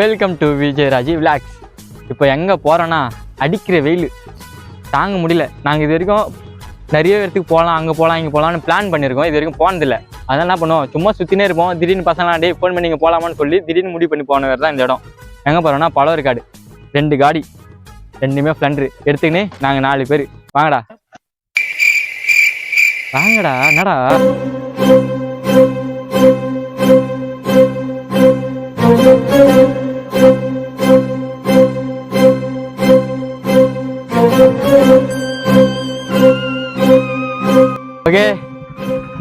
Welcome to Vijay Raji vlogs இப்போ எங்கே போகிறோன்னா அடிக்கிற வெயில். தாங்க முடியல. நாங்கள் இது வரைக்கும் நிறைய இடத்துக்கு போகலாம் அங்கே போகலாம் இங்கே போகலான்னு பிளான் பண்ணியிருக்கோம் இது வரைக்கும் போனதில்லை அதான் என்ன பண்ணுவோம்? சும்மா சுற்றினே இருப்போம். திடீர்னு பசங்களாம் டே ஃபோன் பண்ணி இங்கே போகலாமான்னு சொல்லி திடீர்னு முடிவு பண்ணி போனவர் தான் இந்த இடம். எங்கே போகிறோம்னா பழவர்காடு ரெண்டு காடி. ரெண்டுமே ஃப்ளண்ட்ரு எடுத்துக்கின்னு நாங்கள் நாலு பேர். வாங்கடா. வாங்கடா. என்னடா?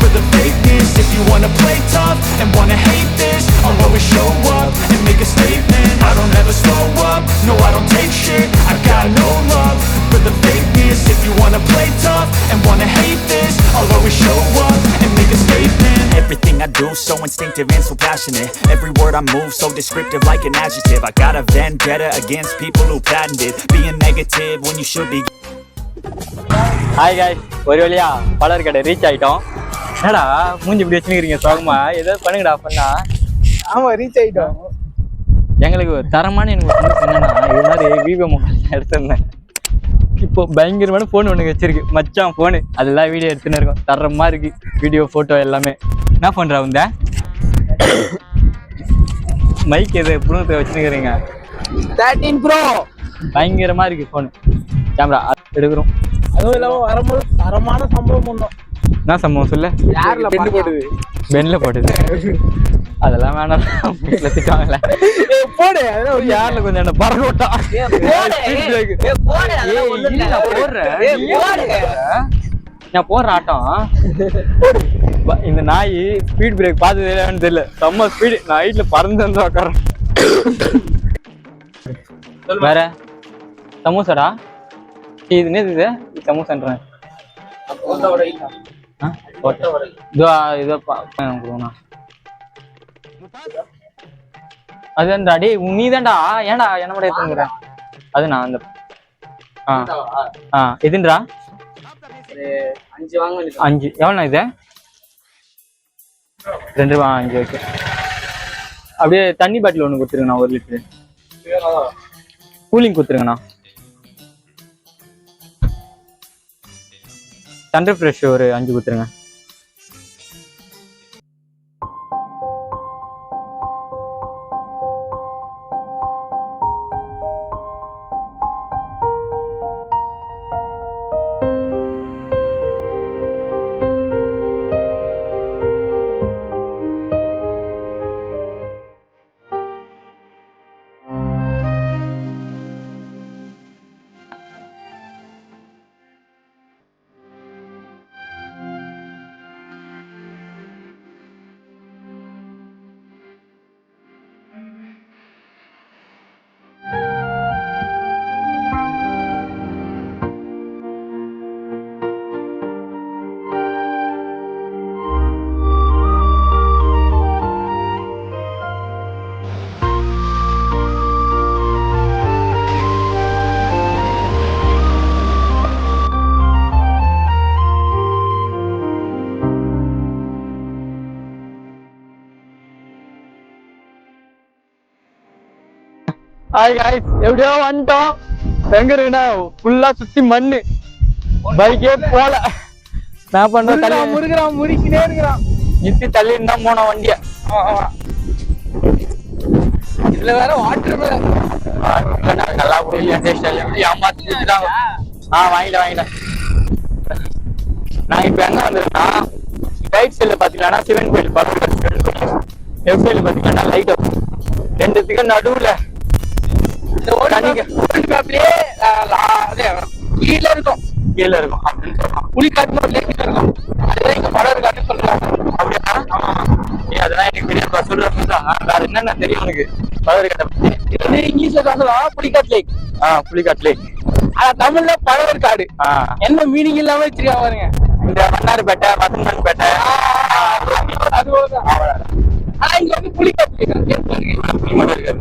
for the fakeness If you wanna play tough and wanna hate this I'll always show up and make a statement I don't ever slow up, no I don't take shit I got no love for the fakeness If you wanna play tough and wanna hate this I'll always show up and make a statement Everything I do so instinctive and so passionate Every word I move so descriptive like an adjective I got a vendetta against people who patented Being negative when you should be hi காய் ஒரு வழியா Pazhaverkadu reach ஆயிட்டோம் என்னடா மூஞ்சி இப்படி வச்சுருக்கீங்க சோகமா? ஏதோ பண்ணுங்கடா பண்ணா ஆமா ரீச் ஆயிட்டோம். எங்களுக்கு தரமான எனக்கு என்னன்னா இது மாதிரி விவோ மொபைல் எடுத்திருந்தேன். இப்போ பயங்கரமான ஃபோன் ஒன்று வச்சிருக்கு. மச்சான் ஃபோனு அதெல்லாம் வீடியோ எடுத்துன்னு இருக்கோம். தரமா இருக்கு. வீடியோ ஃபோட்டோ எல்லாமே. என்ன பண்ணுறா வந்த மைக் எது? புழுங்கத்தை வச்சுருக்கிறீங்க தேர்ட்டீன் ப்ரோ பயங்கரமா இருக்கு ஃபோனு கேமரா எடுக்கிறோம். அதுவும் இல்லாம வரும்போது தரமான சம்பவம் பண்ணோம் என்ன சம்பவம் சொல்லு? யார்ல பெண்டு போடுது பென்ல போட்டது. அதெல்லாம் வேணாம். வீட்டில் திட்டுவாங்கல்ல போடு. அதெல்லாம் ஒரு யாரில் கொஞ்சம் என்ன பறக்க விட்டா நான் போடுற ஆட்டம். இந்த நாய் ஸ்பீட் பிரேக் பார்த்தது இல்லையான்னு தெரியல. செம்ம ஸ்பீடு நான் வீட்டுல பறந்து வந்து உட்காரன் வேற? சமோசாடா? இது என்னது இது? இது சமோசான்றேன்? இதோ இதோ பா- கொடுங்கண்ணா. அதுதான்டா நீ தான்டா ஏன்டா என்ன மட்டும் எடுத்துங்கிற அது நான் அந்த ஆ ஆ எதுன்றா? அஞ்சு. வாங்க அஞ்சு எவ்வளோண்ணா இது? ரெண்டு ரூபா அஞ்சு ஓகே. அப்படியே தண்ணி பாட்டில் ஒன்று கொடுத்துருங்கண்ணா ஒரு லிட்டரு. கூலிங் கொடுத்துருங்கண்ணா. தண்டர் ஃப்ரெஷ் ஒரு அஞ்சு கொடுத்துருங்க. ஹாய் காய்ஸ் எப்படியோ வந்துட்டோம் எங்க இருக்குண்ணா ஃபுல்லா சுத்தி மண்ணு பைக்கே போல நான் பண்றேன் முருகிறான் முறிக்கினே இருக்கிறான் நிறுத்தி தள்ளின்னு தான் போனோம் வண்டிய இதுல வேற வாட்டர் மேல நல்லா குடிக்கல டேஸ்ட் எப்படி ஏமாத்தி ஆ வாங்கிட்டேன் வாங்கிட்டேன் நான் இப்போ எங்க வந்திருக்கேன்னா ரைட் சைடில் பார்த்தீங்கன்னா சிவன் கோயில் பக்கம் லெஃப்ட் சைடில் பார்த்தீங்கன்னா லைட் நடுவுல இந்த மேப்லயே கீழ இருக்கும் கீழே இருக்கும் அப்படின்னு சொல்றான் புலிக்காட்டு இருக்கும் அதுதான் படம் சொல்றாங்க அப்படியா ஏய், அதெல்லாம் எனக்கு அது என்னென்ன தெரியும் உனக்கு பழவேற்காட்டை பத்தி இது வந்து இங்கிலீஷ்ல சொல்லலாம் புலிகாட் லேக் ஆ புலிக்காட் லேக் ஆனா தமிழ்ல பழவேற்காடு ஆ என்ன மீனிங் இல்லாம வச்சிருக்காங்க பாருங்க இந்த மன்னார்பேட்டை வசந்தன்பேட்டை அது. ஆனா இங்க வந்து இருக்கு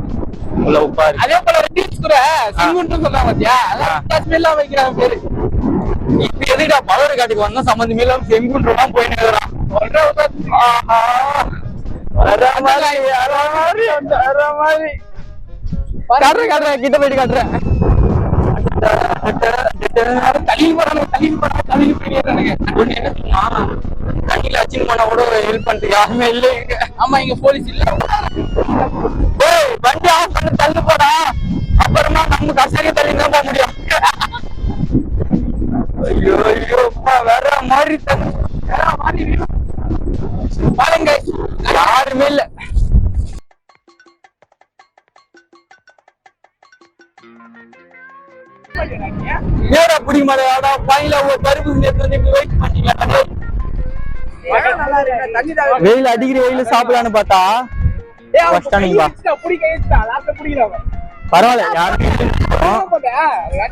அதே போல கூட சிங்குன்னு பாத்தியா? வைக்கிறாங்க பேரு. இப்ப எதுக்குடா பழவேற்காட்டுக்கு வந்தா சம்பந்தமே இல்லாம செங்குன்றதான் போய் வர மாதிரி மாதிரி காட்டுறேன் காட்டுறேன். கிட்ட போயிட்டு காட்டுறேன். தள்ளி போறாங்க தள்ளி போறாங்க தள்ளி போயிடுறானுங்க என்ன தெரியுமா? தண்ணியில அச்சின் போனா கூட ஹெல்ப் பண்றதுக்கு யாருமே இல்ல இங்க. ஆமா இங்க போலீஸ் இல்ல டேய், வண்டி ஆஃப் பண்ணி தள்ளு போடா அப்புறமா நம்ம கசரி தள்ளி தான் போக முடியும் ஐயோ ஐயோ வேற மாதிரி வேற மாதிரி பாருங்க யாருமே இல்ல ஏடா பிடிக்க மாட்டேடா பையில ஒரு பருப்பு நேத்து வந்து இப்படி வெயிட் பண்ணீங்களா வெயில் அடிக்கிற வெயில் சாப்பிடலான்னு பார்த்தா. பரவாயில்ல யாருமே இல்லை.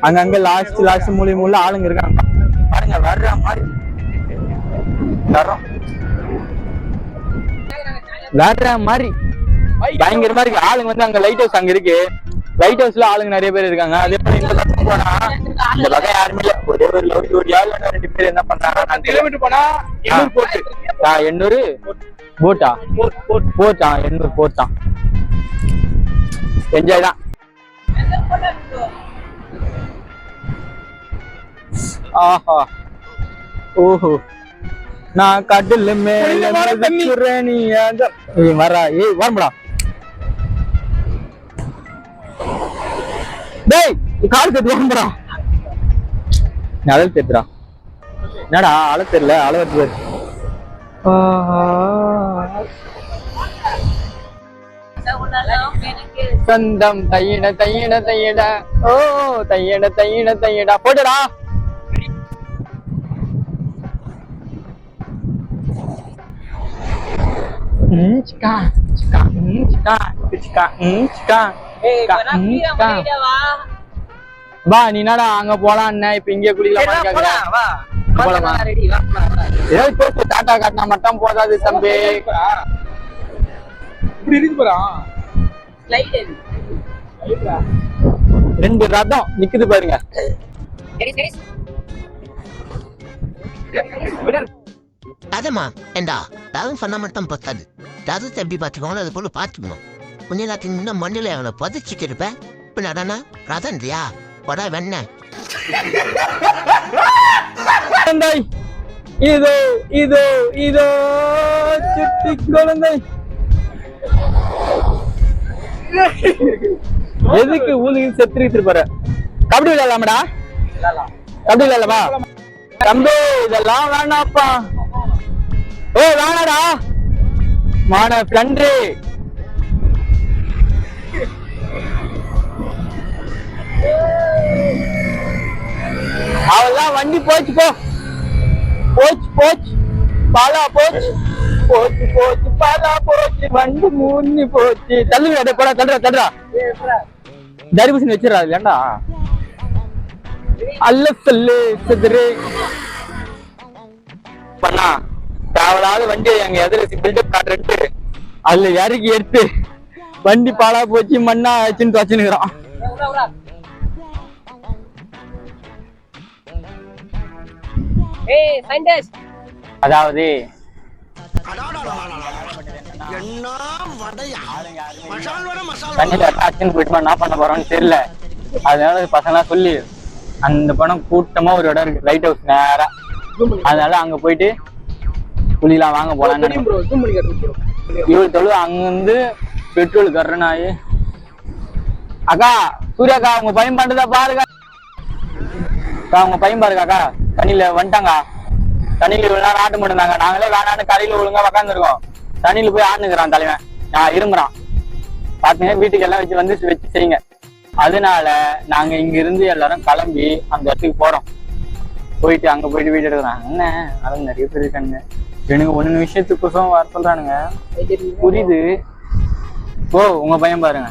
அங்க அங்க லாஸ்ட் லாஸ்ட் மூலி மூல ஆளுங்க இருக்காங்க. பாருங்க வர்ற மாதிரி. வர்ற மாதிரி. பயங்கரமா இருக்கு. ஆளுங்க வந்து அங்க லைட் ஹவுஸ் அங்க இருக்கு. லைட் ஹவுஸ்ல ஆளுங்க நிறைய பேர் இருக்காங்க. அதே போல இந்த போனா இந்த பக்கம் யாருமே இல்ல ஒரே இல்ல ரெண்டு பேர் என்ன பண்றாங்க கிலோமீட்டர் போனா எண்ணூர் போட்டு. ஆ, எண்ணூறு? போட்டா? போட்டா எண்ணூறு போட்டான் என்ஜாய் தான். ஆஹா. ஓஹோ. நான் கடல்ல மேல வரா ஏய் வரமுடா. கால் கட்டு வரமுடா அழகு தெரியுதுடா என்னடா அழ தெரியல அழகு வருது சொந்தம் தையிட தையிட தையிட. ஓ தையிட. தையிட தையிட சிக்கா, சிக்கா, சிக்கா, சிக்கா, சிக்கா, ம், சிக்கா. வா நீ என்னடா அங்க போலாம் இப்ப இங்கே குளிக்கலாம் போலாமா? ஏதோ இப்போ டாட்டா காட்டினா மட்டும் போதாது தம்பி. இப்படி இருக்கு போறான் ரெண்டு ரதம் நிக்குது பாருங்க. அதம்மா ஏண்டா? யாரும் பண்ண மட்டும் பத்தாது. ரதத்தை எப்படி பார்த்துக்கணும் அது போல பார்த்துக்கணும். கொஞ்ச நேரத்துக்கு முன்ன மண்ணில் அவனை புதைச்சிட்டு இருப்பேன். இப்போ நடனா? ரதம் இல்லையா வடா வெண்ண குழந்தை இதோ இதோ இதோ சுட்டி குழந்தை. எதுக்கு ஊதுக்கு செத்துக்கிட்டு இருப்பாரு கபடி விளையாடலாமடா? கபடி விளையாடலாமா? தம்பி இதெல்லாம் வேணாப்பா. ஓ வேணாடா. மான ஃப்ரெண்டு அவெல்லாம் வண்டி போச்சு போ. போச்சு போச்சு. பாலா போச்சு. போச்சு போச்சு பாலா போச்சு. வண்டி மூணு போச்சு. தள்ளுங்க அதை போட தள்ளுறா தள்ளுறா தர்பூசணி வச்சிடறா இல்லையாண்டா அல்ல சொல்லு சிதறு. பண்ணா. தேவையில்லாத வண்டி அங்க எதிர பில்டப் காட்டுறேன்ட்டு அதுல இறக்கி எடுத்து. வண்டி பாலா போச்சு மண்ணா ஆச்சுன்னு வச்சுன்னுக்குறான் ஏய் சயின்டிஸ்ட் அதாவது பண்ண போறோம்னு தெரியல. அதனால பசங்க சொல்லி அந்த படம் கூட்டமா ஒரு இடம் இருக்கு லைட் ஹவுஸ் நேரா. அதனால அங்க போயிட்டு குளிலாம் வாங்க காட்டு இவள் தொழு அங்கிருந்து பெட்ரோல் கர்றனாயி. அக்கா சூர்யாக்கா உங்க பையன் பண்றதா பாருங்க அக்கா உங்க பையன் பாருங்க அக்கா. தண்ணியில வந்துட்டாங்க. தண்ணியில இவ்வளவு நேரம் ஆட்டம் பண்ணிருந்தாங்க நாங்களே வேணான்னு கரையில ஒழுங்கா உக்காந்துருக்கோம். தண்ணியில போய் ஆடுனுக்குறான் தலைவன். நான் இருமுறான் பாத்தீங்க வீட்டுக்கு எல்லாம் வச்சு வந்து வச்சு செய்யுங்க. அதனால நாங்க இங்க இருந்து எல்லாரும் கிளம்பி அந்த இடத்துக்கு போறோம். போயிட்டு அங்க போயிட்டு வீடு எடுக்கிறோம் என்ன? அது நிறைய பேர் இருக்கானுங்க. எனக்கு ஒன்னு விஷயத்துக்கோசம் வர சொல்றானுங்க. புரியுது. ஓ உங்க பையன் பாருங்க.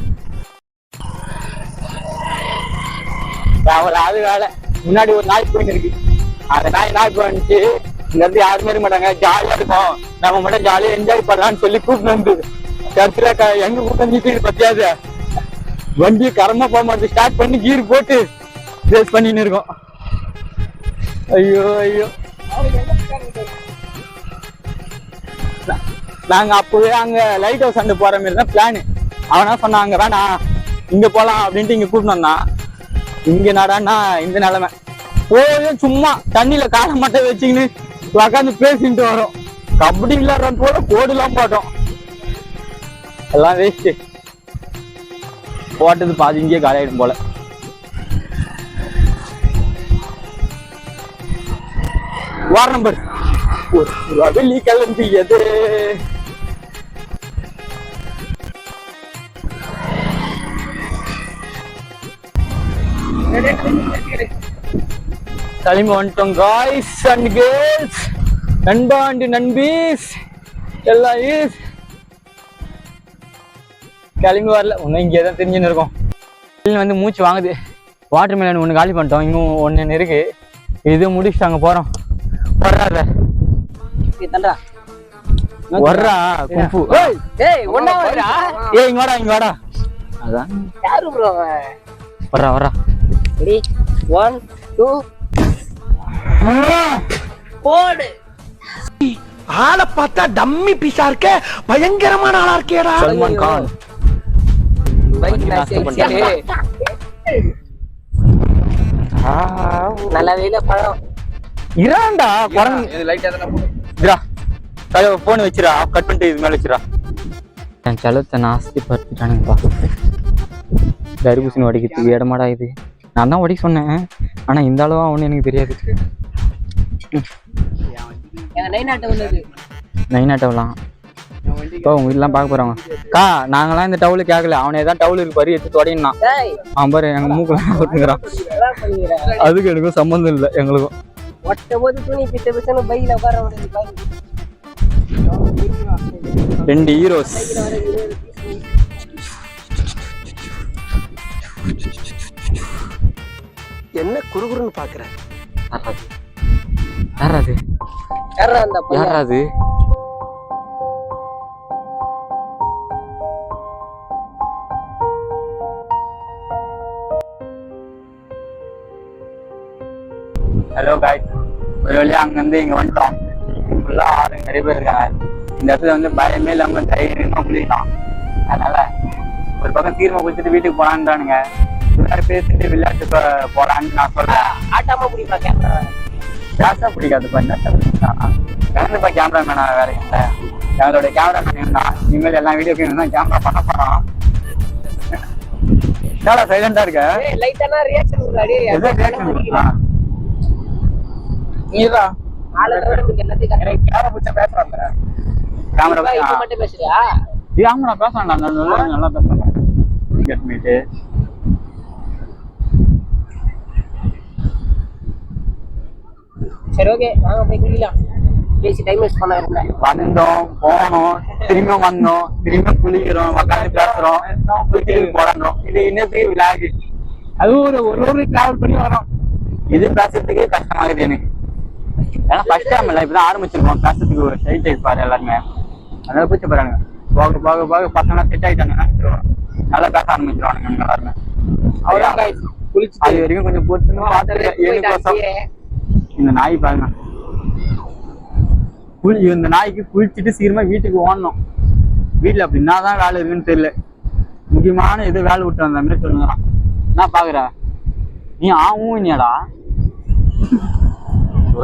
அவ்வளவு அது வேலை. முன்னாடி ஒரு நாய் போயிட்டு இருக்கு. அந்த நாய் நாய் போயிடுச்சு இங்க இருந்து யாருமே இருக்க மாட்டாங்க. ஜாலியா இருக்கும். நம்ம மட்டும் ஜாலியா என்ஜாய் பண்ணலாம்னு சொல்லி கூப்பிட்டு வந்து கடைசியில எங்க கூட்டம் நிறுத்திட்டு பத்தியாது? வண்டி கரமா போக மாட்டேன் ஸ்டார்ட் பண்ணி கீர் போட்டு ரேஸ் பண்ணின்னு இருக்கோம். ஐயோ ஐயோ. நாங்க அப்பவே அங்க லைட் ஹவுஸ் அண்டு போற மாதிரி தான் பிளான் அவனா சொன்னாங்க வேணா இங்க போலாம் அப்படின்ட்டு இங்க கூட்டிட்டு வந்தான். இங்க நடான்னா இந்த நிலைமை. போய் சும்மா தண்ணியில காலை மட்டும் வச்சுக்கின்னு உக்காந்து பேசிட்டு வரோம். கபடி விளையாடுற போல கோடுலாம் போட்டோம். எல்லாம் வேஸ்ட் போட்டது பாதி இங்கேயே காலியாயிடும் போல. வார் நம்பர் ஒரு வெள்ளி கிளம்பியது. கிளம்பி வந்துட்டோம் காய்ஸ் அண்ட் கேர்ள்ஸ் நண்பா அண்ட் நண்பீஸ். எல்லாம் is. கிளம்பி வரல. இன்னும் இங்கே தான் தெரிஞ்சுன்னு இருக்கோம். வந்து மூச்சு வாங்குது. வாட்டர் மெலன் ஒன்று காலி பண்ணிட்டோம். இன்னும் ஒன்று இருக்கு. இது முடிச்சுட்டு அங்கே போகிறோம் வர்றாத. வர்றா கும்பு ஏய் ஒண்ணா வரா ஏய் இங்க வாடா இங்க வாடா. அதான் யாரு ப்ரோ வர்றா வர்றா. ரெடி ஒன் டூ போடு. ஆளை பார்த்தா டம்மி பீஸா இருக்க. பயங்கரமான ஆளா இருக்கேடா. சல்மான் கான். பைக் நல்ல வேலை பழம் இறான்டா குரங்கு லைட் எதனா போடு இதுரா தலைவ போன் வச்சிரா கட் பண்ணிட்டு இது மேல வச்சிரா என் செலத்தை நாஸ்தி படுத்திட்டானுங்கப்பா. தர்பூசணி உடைக்கிறதுக்கு இடமாடா இது? நான் தான் உடைக்க சொன்னேன். ஆனா இந்த அளவா ஒண்ணு எனக்கு தெரியாது. நைன் டவுலாம் இப்போ உங்க வீட்டுலாம் பார்க்க போறாங்க கா நாங்களாம் இந்த டவுலு கேட்கல அவனே தான் டவுல் இருக்கு பாரு எடுத்து தொடங்கினான் டேய். அவன் பாரு எங்க என்ன பண்ணிக்கிற அதுக்கு எனக்கும் சம்மந்தம் இல்லை எங்களுக்கும். ரெண்டு ஹீரோஸ் என்ன குறுகுறுன்னு பாக்குற யாராது யாரா அந்த யாராது ஹலோ காய் ஒரு வழியா அங்கேருந்து இங்கே வந்துட்டோம். ஃபுல்லாக ஆறு நிறைய பேர் இருக்காங்க. இந்த இடத்துல வந்து பயமே இல்லாமல் தைரியமாக குளிக்கலாம் அதனால ஒரு பக்கம் தீர்மா குளிச்சுட்டு வீட்டுக்கு போலான்றானுங்க எல்லாரும் பேசிட்டு விளையாட்டு போ- போலான்னு நான் சொல்றேன். ஆட்டாம பிடிப்பா கேமரா கேஷா பிடிக்காதுப்பா இந்த கலந்துப்பா கேமராமேனா வேற இல்லை. எங்களோட கேமராமேன் இனிமேல் எல்லாம் வீடியோ தான் கேமரா பண்ண போறோம் என்னடா சைலண்டா இருக்க? லைட்டான ரியாக்ஷன் முன்னாடி எதோ எனக்கு எல்லாத்தையும் கரெக்ட் கேமரா பிடிச்சா பேசுறாங்க நல்லா நல்லா சரி ஓகே வாங்க போய் குளிக்கலாம். பேசி டைம் வேஸ்ட் பண்ண வந்தோம் போனோம் திரும்ப வந்தோம் திரும்ப குளிக்கிறோம் உட்காந்து பேசுறோம் போறோம். இது இன்னத்துக்கு விளையாடு அது ஒரு ஒரு ஒரு டிராவல் பண்ணி வரோம் இது பேசுறதுக்கே கஷ்டமாகுது எனக்கு. ஏன்னா ஃபர்ஸ்ட் டைம் இல்லை இப்பதான் ஆரம்பிச்சிருக்கோம். பேசுறதுக்கு ஒரு ஷைட் இருப்பாரு எல்லாருமே. அதனால பூச்சி போறாங்க போக போக போக பசங்க செட் ஆயிட்டாங்க நல்லா பேச ஆரம்பிச்சிருவானுங்க எல்லாருமே. அவ்வளோதான் guys. குளிச்சுட்டு அது வரைக்கும் கொஞ்சம் பொறுத்துன்னு எனக்கோசம் இந்த நாய் பாருங்க. குளி இந்த நாய்க்கு குளிச்சுட்டு சீக்கிரமா வீட்டுக்கு ஓடணும். வீட்டுல அப்படி என்னதான் வேலை இருக்குன்னு தெரியல. முக்கியமான எது வேலை விட்டு வந்த மாதிரி சொல்லுங்க. என்ன பாக்குற? நீ ஆவும் இல்லையாடா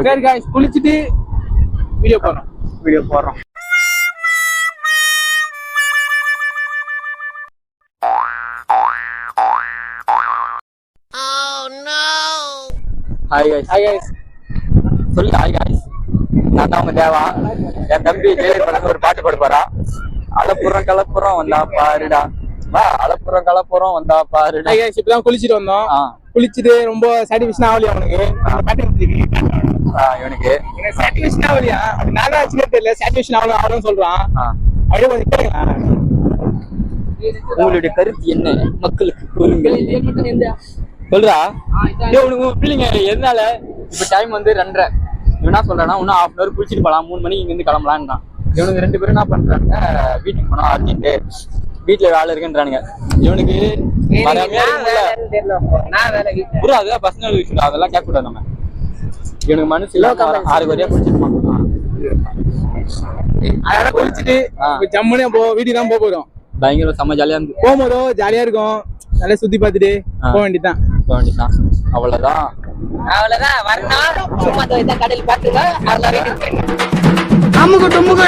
சரி guys குளிச்சுட்டு வீடியோ போறோம் வீடியோ போடுறோம். Hi guys. Hi guys. சொல்லு ஹாய் காய்ஸ் நான் தான் உங்க தேவா. என் தம்பி ஜெயலலிதா படத்துல ஒரு பாட்டு பாட போறா அலப்புறம் கலப்புறம் வந்தா பாருடா. வா அலப்புறம் கலப்புறம் வந்தா பாருடா. ஹாய் இப்பதான் குளிச்சிட்டு வந்தோம். குளிச்சுட்டு ரொம்ப சாட்டிஸ்ஃபேக்ஷன் ஆகலையா அவனுக்கு அந்த pattern ஆ, இவனுக்கு. சாட்டிஸ்ஃபேக்ஷன் ஆகலையா? நான் ஆச்சுன்னே தெரியல. சாட்டிஸ்ஃபேக்ஷன் ஆகணும் ஆகணும்னு சொல்றான். அப்படியே கொஞ்சம் கேளுங்க. உங்களுடைய கருத்து என்ன? மக்களுக்கு சொல்லுங்க சொல்றா? ஏய், உனக்கு ஃபீலிங் எதனால இப்போ டைம் வந்து ரெண்டரை. இவன் என்ன சொல்றானா இன்னும் ஹாஃப் அன் அவர் குளிச்சுட்டு போலாம். மூணு மணிக்கு இங்க இருந்து கிளம்பலான்றான். இவனுக்கு ரெண்டு பேரும் என்ன பண்றாங்க வீட்டுக்கு போனோம் அர்ஜென்ட்டு வீட்டுல வேலை இருக்குன்றானுங்க. இவனுக்கு வராமையா இருக்கும்ல ப்ரோ அதுதான் பர்சனல் விஷயம் அதெல்லாம் கேட்க கூடாது நம்ம. இவனுக்கு மனசு இல்ல ஆறு வரையா குளிச்சிருப்பான் அதனால குளிச்சுட்டு ஜம்முனே போ வீட்டுக்கு தான் போக போறோம். பயங்கர செம்ம ஜாலியா இருந்து. போகும்போதோ ஜாலியா இருக்கும். நல்லா சுத்தி பார்த்துட்டு. போக வேண்டியதுதான். போக வேண்டியதுதான். அவ்வளவுதான். அவ்வளவுதான். வரணும். சும்மா கடையில் பார்த்துக்கோ. அவ்வளோ வீட்டுக்கு போயிடணும் அமுக்கு டுமுக்கு